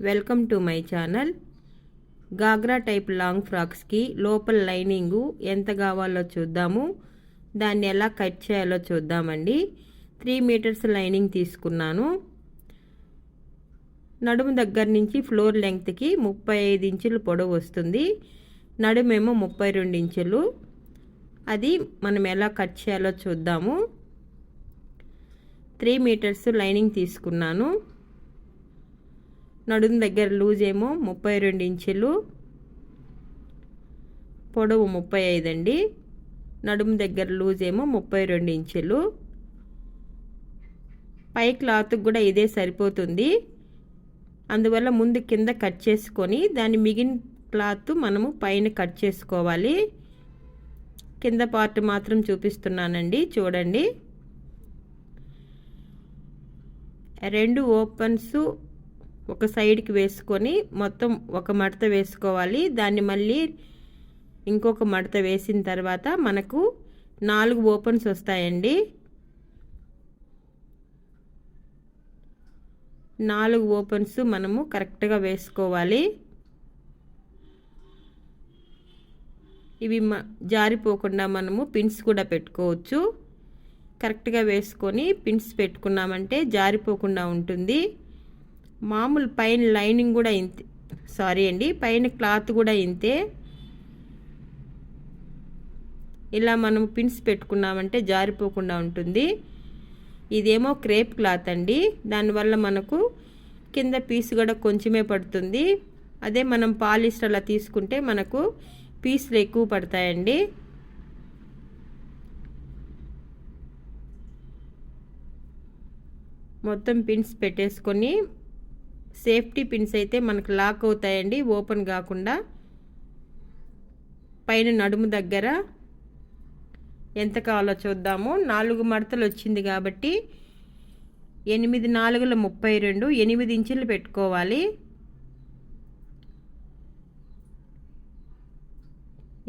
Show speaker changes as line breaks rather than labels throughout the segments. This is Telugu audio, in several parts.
Welcome to my channel. Ghagra type long ఫ్రాక్స్కి లోపల లైనింగు ఎంత కావాలో చూద్దాము. దాన్ని ఎలా కట్ చేయాలో చూద్దామండి. త్రీ మీటర్స్ లైనింగ్ తీసుకున్నాను. నడుము దగ్గర నుంచి ఫ్లోర్ లెంగ్త్కి ముప్పై ఐదు ఇంచులు పొడవు వస్తుంది. నడుమేమో ముప్పై రెండు ఇంచులు. అది మనం ఎలా కట్ చేయాలో చూద్దాము. త్రీ మీటర్స్ లైనింగ్ తీసుకున్నాను. నడుము దగ్గర లూజ్ ఏమో ముప్పై రెండు ఇంచులు పొడవు ముప్పై ఐదు అండి. నడుము దగ్గర లూజ్ ఏమో ముప్పై రెండు ఇంచులు. పై క్లాత్ కూడా ఇదే సరిపోతుంది. అందువల్ల ముందు కింద కట్ చేసుకొని దాని మిగిలిన క్లాత్ మనము పైన కట్ చేసుకోవాలి. కింద పార్ట్ మాత్రం చూపిస్తున్నానండి చూడండి. రెండు ఓపెన్స్ ఒక సైడ్కి వేసుకొని మొత్తం ఒక మడత వేసుకోవాలి. దాన్ని మళ్ళీ ఇంకొక మడత వేసిన తర్వాత మనకు నాలుగు ఓపెన్స్ వస్తాయండి. నాలుగు ఓపెన్స్ మనము కరెక్ట్గా వేసుకోవాలి. ఇవి జారిపోకుండా మనము పిన్స్ కూడా పెట్టుకోవచ్చు. కరెక్ట్గా వేసుకొని పిన్స్ పెట్టుకున్నామంటే జారిపోకుండా ఉంటుంది. మామూలు పైన లైనింగ్ కూడా ఇంతే. సారీ అండి పైన క్లాత్ కూడా ఇంతే. ఇలా మనం పిన్స్ పెట్టుకున్నామంటే జారిపోకుండా ఉంటుంది. ఇదేమో క్రేప్ క్లాత్ అండి. దానివల్ల మనకు కింద పీస్ కూడా కొంచెమే పడుతుంది. అదే మనం పాలిస్టర్ అలా తీసుకుంటే మనకు పీసులు ఎక్కువ పడతాయండి. మొత్తం పిన్స్ పెట్టేసుకొని సేఫ్టీ పిన్స్ అయితే మనకు లాక్ అవుతాయండి ఓపెన్ కాకుండా. పైన నడుము దగ్గర ఎంత కావాలో చూద్దాము. నాలుగు మడతలు వచ్చింది కాబట్టి ఎనిమిది నాలుగుల ముప్పై రెండు ఎనిమిది ఇంచులు పెట్టుకోవాలి.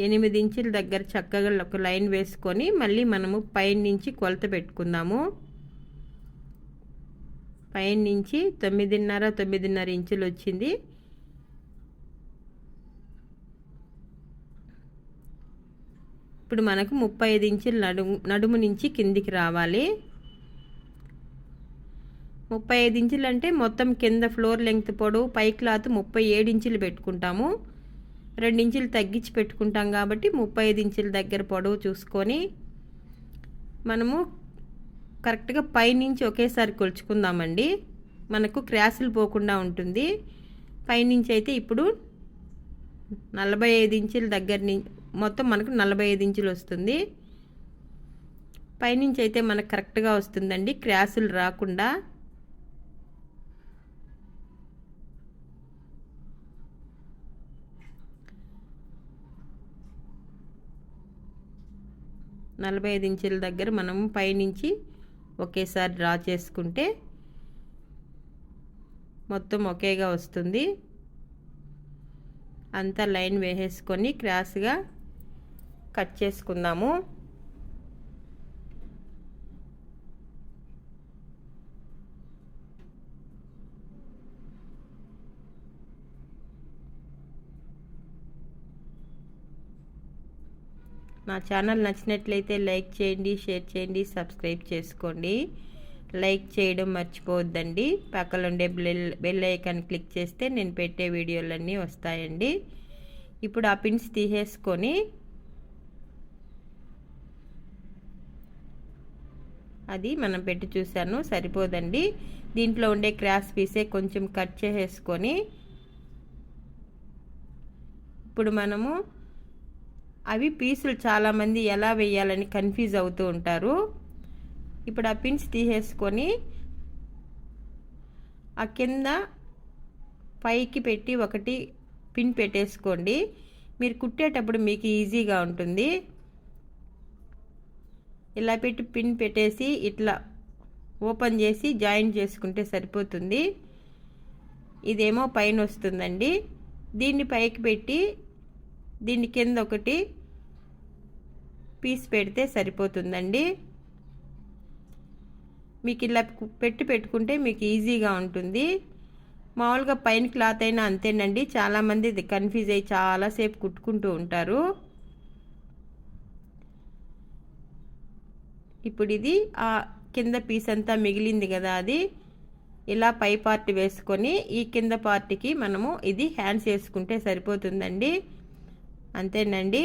ఎనిమిది ఇంచుల దగ్గర చక్కగా ఒక లైన్ వేసుకొని మళ్ళీ మనము పైన నుంచి కొలత పెట్టుకుందాము. పైన నుంచి తొమ్మిదిన్నర తొమ్మిదిన్నర ఇంచులు వచ్చింది ఇప్పుడు మనకు ముప్పై ఐదు ఇంచులు నడుము నడుము నుంచి కిందికి రావాలి. ముప్పై ఐదు ఇంచులు అంటే మొత్తం కింద ఫ్లోర్ లెంగ్త్ పొడవు పై క్లాత్ ముప్పై ఏడు ఇంచులు పెట్టుకుంటాము. రెండు ఇంచులు తగ్గించి పెట్టుకుంటాం కాబట్టి ముప్పై ఐదు ఇంచుల దగ్గర పొడవు చూసుకొని మనము కరెక్ట్గా పైనుంచి ఒకేసారి కొలుచుకుందామండి. మనకు క్రాసులు పోకుండా ఉంటుంది. పైనుంచి అయితే ఇప్పుడు నలభై ఐదు ఇంచుల దగ్గర నుంచి మొత్తం మనకు నలభై ఐదు ఇంచులు వస్తుంది. పైనుంచి అయితే మనకు కరెక్ట్గా వస్తుందండి. క్రాసులు రాకుండా. నలభై ఐదు ఇంచుల దగ్గర మనము పైనుంచి ఒకేసారి డ్రా చేసుకుంటే మొత్తం ఒకేగా వస్తుంది. అంతా లైన్ వేసేసుకొని క్రాస్గా కట్ చేసుకుందాము. నా ఛానల్ నచ్చినట్లయితే లైక్ చేయండి షేర్ చేయండి సబ్స్క్రైబ్ చేసుకోండి. లైక్ చేయడం మర్చిపోవద్దండి. పక్కలుండే ఉండే బెల్ బెల్ ఐకాన్ క్లిక్ చేస్తే నేను పెట్టే వీడియోలన్నీ వస్తాయండి. ఇప్పుడు ఆ పిన్స్ తీసేసుకొని అది మనం పెట్టి చూశాను సరిపోదండి. దీంట్లో ఉండే క్రాస్ పీసే కొంచెం కట్ చేసేసుకొని ఇప్పుడు మనము అవి పీసులు చాలామంది ఎలా వేయాలని కన్ఫ్యూజ్ అవుతూ ఉంటారు. ఇప్పుడు ఆ పిన్స్ తీసేసుకొని ఆ కింద పైకి పెట్టి ఒకటి పిన్ పెట్టేసుకోండి. మీరు కుట్టేటప్పుడు మీకు ఈజీగా ఉంటుంది. ఇలా పెట్టి పిన్ పెట్టేసి ఇట్లా ఓపెన్ చేసి జాయిన్ చేసుకుంటే సరిపోతుంది. ఇదేమో పైన వస్తుందండి. దీన్ని పైకి పెట్టి దీని కింద ఒకటి పీస్ పెడితే సరిపోతుందండి. మీకు ఇలా పెట్టి పెట్టుకుంటే మీకు ఈజీగా ఉంటుంది. మామూలుగా పైన క్లాత్ అయినా అంతేనండి. చాలామంది ఇది కన్ఫ్యూజ్ అయ్యి చాలాసేపు కుట్టుకుంటూ ఉంటారు. ఇప్పుడు ఇది ఆ కింద పీస్ అంతా మిగిలింది కదా అది. ఇలా పై పార్ట్ వేసుకొని ఈ కింద పార్ట్కి మనము ఇది హ్యాండ్స్ వేసుకుంటే సరిపోతుందండి. అంతేనండి.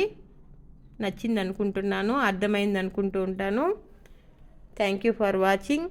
నచ్చింది అనుకుంటున్నాను అర్థమైంది అనుకుంటూ ఉంటాను. Thank you for watching